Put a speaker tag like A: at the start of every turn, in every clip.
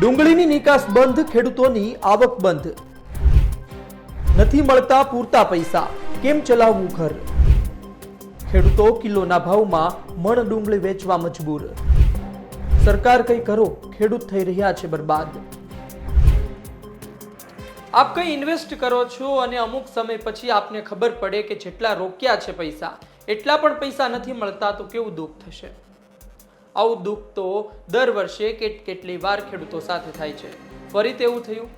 A: ડુંગળીની નિકાસ બંધ, ખેડૂતોની આવક બંધ. નથી મળતા પૂરતા પૈસા. કેમ ચલાવવું ઘર? ખેડૂતો કિલોના ભાવમાં મણ ડુંગળી વેચવા મજબૂર. સરકાર કંઈ કરો, ખેડૂત થઈ રહ્યા છે બરબાદ. આપ કંઈ ઇન્વેસ્ટ કરો છો અને અમુક સમય પછી આપને ખબર પડે કે જેટલા રોક્યા છે પૈસા, એટલા પણ પૈસા નથી મળતા તો કેવું દુઃખ થશે? આવું દુઃખ તો દર વર્ષે કેટ કેટલી વાર ખેડૂતો સાથે થાય છે. ફરી તેવું થયું.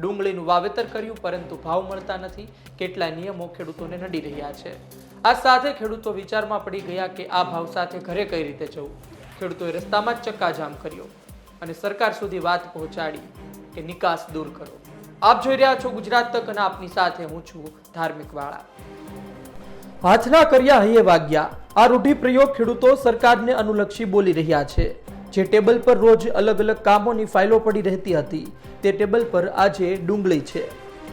A: ડુંગળીનું વાવેતર કર્યું, પરંતુ ભાવ મળતા નથી. કેટલા નિયમો ખેડૂતોને નડી રહ્યા છે. આ સાથે ખેડૂતો વિચારમાં પડી ગયા કે આ ભાવ સાથે ઘરે કઈ રીતે જવું? ખેડૂતોએ રસ્તામાં જ ચક્કાજામ કર્યો અને સરકાર સુધી વાત પહોંચાડી કે નિકાસ દૂર કરો. આપ જોઈ રહ્યા છો ગુજરાત તક અને આપની સાથે હું છું ધાર્મિક વાળા. હાથના કર્યા હૈયે વાગ્યા. આ રૂઢિપ્રયોગ ખેડૂતો સરકારને અનુલક્ષી બોલી રહ્યા છે. જે ટેબલ પર રોજ અલગ અલગ કામોની ફાઇલો પડી રહેતી હતી, તે ટેબલ પર આજે ડુંગળી છે.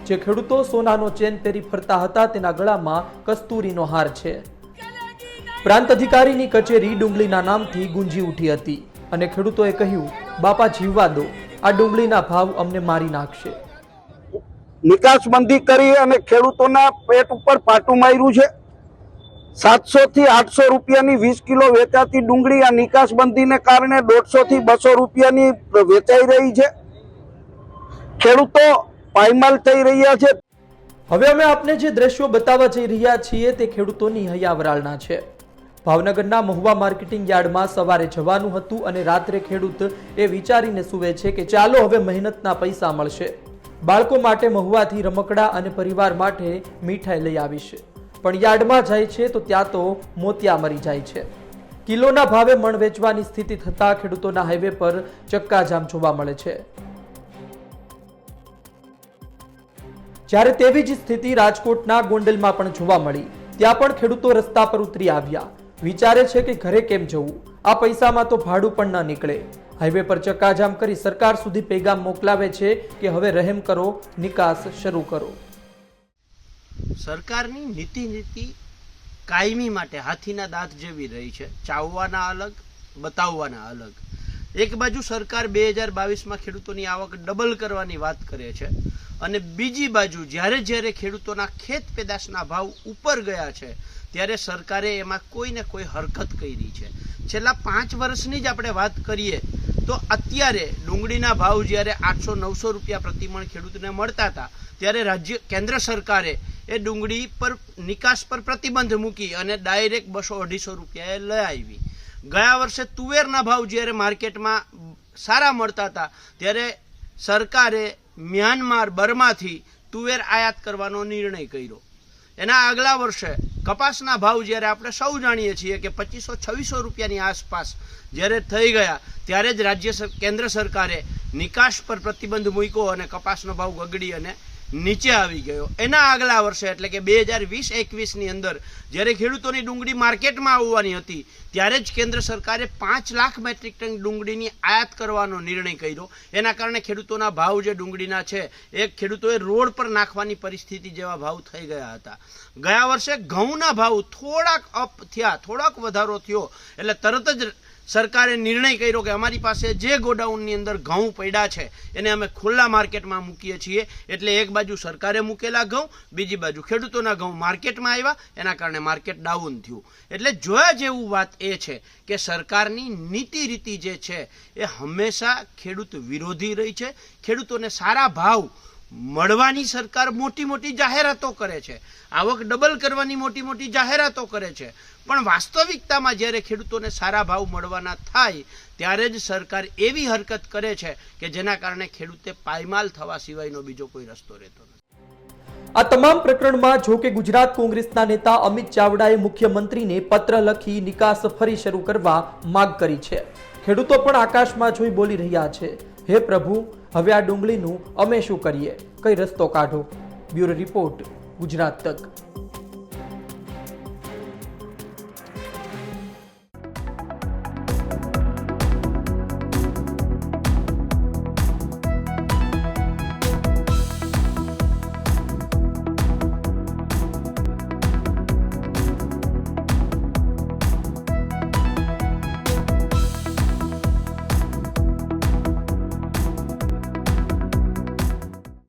A: જે ખેડૂતો સોનાનો ચેન પહેરી ફરતા હતા, તેના ગળામાં કસ્તુરીનો હાર છે. પ્રાંત અધિકારીની કચેરી ડુંગળીના નામથી ગુંજી ઉઠી હતી અને ખેડૂતોએ કહ્યું, બાપા, જીવવા દો. આ ડુંગળીના ભાવ અમને મારી નાખશે.
B: નિકાસબંધી કરી અને ખેડૂતોના પેટ ઉપર પાટું માર્યું છે. સાતસો થી આઠસો રૂપિયાની વીસ કિલો વેચાતી ડુંગળી આ નિકાસબંધીને કારણે દોઢસો થી બસો રૂપિયાની વેચાઈ રહી છે. ખેડૂતો પાયમાલ થઈ રહ્યા છે.
A: હવે અમે આપને જે દ્રશ્યો બતાવવા જઈ રહ્યા છીએ તે ખેડૂતોની હૈયાવરાળના છે. ભાવનગરના મહુવા માર્કેટિંગ યાર્ડમાં સવારે જવાનું હતું અને રાત્રે ખેડૂત એ વિચારીને સૂવે છે કે ચાલો હવે મહેનતના પૈસા મળશે. બાળકો માટે મહુવાથી રમકડા અને પરિવાર માટે મીઠાઈ લઈ આવીશ પણ યાર્ડમાં જાય છે, તો ત્યાં તો મોતિયા મરી જાય છે. કિલોના ભાવે મણ વેચવાની સ્થિતિ થતાં ખેડૂતોના હાઈવે પર ચક્કાજામ જોવા મળે છે. જ્યારે તેવી જ સ્થિતિ રાજકોટના ગોંડલમાં પણ જોવા મળી, ત્યાં પણ ખેડૂતો રસ્તા પર ઉતરી આવ્યા. વિચારે છે કે ઘરે કેમ જવું? આ પૈસામાં તો ભાડું પણ ન નીકળે. હાઈવે પર ચક્કાજામ કરી સરકાર સુધી પેગામ મોકલાવે છે કે હવે રહેમ કરો, નિકાસ શરૂ કરો.
C: સરકારની નીતિ નીતિ કાયમી માટે હાથીના દાંત જેવી રહી છે. ચાવવાના અલગ, બતાવવાના અલગ. એક બાજુ સરકાર બે હજાર બાવીસમાં ખેડૂતોની આવક ડબલ કરવાની વાત કરે છે અને બીજી બાજુ જ્યારે જ્યારે ખેડૂતોના ખેત પેદાશના ભાવ ઉપર ગયા છે, ત્યારે સરકારે એમાં કોઈ ને કોઈ હરકત કરી છે. છેલ્લા પાંચ વર્ષની જ આપણે વાત કરીએ, તો અત્યારે ડુંગળીના ભાવ જ્યારે આઠસો નવસો રૂપિયા પ્રતિમણ ખેડૂતને મળતા હતા, ત્યારે રાજ્ય, કેન્દ્ર સરકારે એ ડુંગળી પર, નિકાસ પર પ્રતિબંધ મૂકી અને ડાયરેક્ટ બસો અઢીસો રૂપિયાએ લઈ આવી. ગયા વર્ષે તુવેરના ભાવ જ્યારે માર્કેટમાં સારા મળતા હતા, ત્યારે સરકારે મ્યાનમાર, બર્માથી તુવેર આયાત કરવાનો નિર્ણય કર્યો. એના આગલા વર્ષે કપાસના ભાવ જ્યારે આપણે સૌ જાણીએ છીએ કે પચીસો છવ્વીસો રૂપિયાની આસપાસ જ્યારે થઈ ગયા, ત્યારે જ રાજ્ય કેન્દ્ર સરકારે નિકાસ પર પ્રતિબંધ મૂક્યો અને કપાસનો ભાવ ગગડી અને નીચે આવી ગયો. એના આગલા વર્ષે, એટલે કે બે હજાર વીસ એકવીસની અંદર, જ્યારે ખેડૂતોની ડુંગળી માર્કેટમાં આવવાની હતી, ત્યારે જ કેન્દ્ર સરકારે પાંચ લાખ મેટ્રિક ટન ડુંગળીની આયાત કરવાનો નિર્ણય કર્યો. એના કારણે ખેડૂતોના ભાવ જે ડુંગળીના છે, એ ખેડૂતોએ રોડ પર નાખવાની પરિસ્થિતિ જેવા ભાવ થઈ ગયા હતા. ગયા વર્ષે ઘઉંના ભાવ થોડાક અપ થયા, થોડાક વધારો થયો, એટલે તરત જ સરકારે નિર્ણય કર્યો કે અમારી પાસે જે ગોડાઉનની અંદર ઘઉં પડ્યા છે, એને અમે ખુલ્લા માર્કેટમાં મૂકીએ છીએ. એટલે એક બાજુ સરકારે મૂકેલા ઘઉં, બીજી બાજુ ખેડૂતોના ઘઉં માર્કેટમાં આવ્યા. એના કારણે માર્કેટ ડાઉન થયું. એટલે જોયા જેવું વાત એ છે કે સરકારની નીતિ રીતિ જે છે, એ હંમેશા ખેડૂત વિરોધી રહી છે. ખેડૂતોને સારા ભાવ મળવાની સરકાર મોટી મોટી જાહેરાતો કરે છે. આવક ડબલ કરવાની મોટી મોટી જાહેરાતો કરે છે. પણ વાસ્તવિકતામાં જ્યારે ખેડૂતોને સારા ભાવ મળવાના થાય, ત્યારે જ સરકાર એવી હરકત કરે છે કે જેના કારણે ખેડૂતે પાયમાલ થવા સિવાયનો બીજો કોઈ રસ્તો રહેતો નથી.
A: આ તમામ પ્રકરણમાં જો કે ગુજરાત કોંગ્રેસના નેતા અમિત ચાવડાએ મુખ્યમંત્રીને પત્ર લખી નિકાસ ફરી શરૂ કરવા માંગ કરી છે. ખેડૂતો પણ આકાશમાં જોઈ બોલી રહ્યા છે. હે પ્રભુ હવે આ ડુંગળીનું અમે શું કરીએ? કઈ રસ્તો કાઢો? બ્યુરો રિપોર્ટ ગુજરાત તક.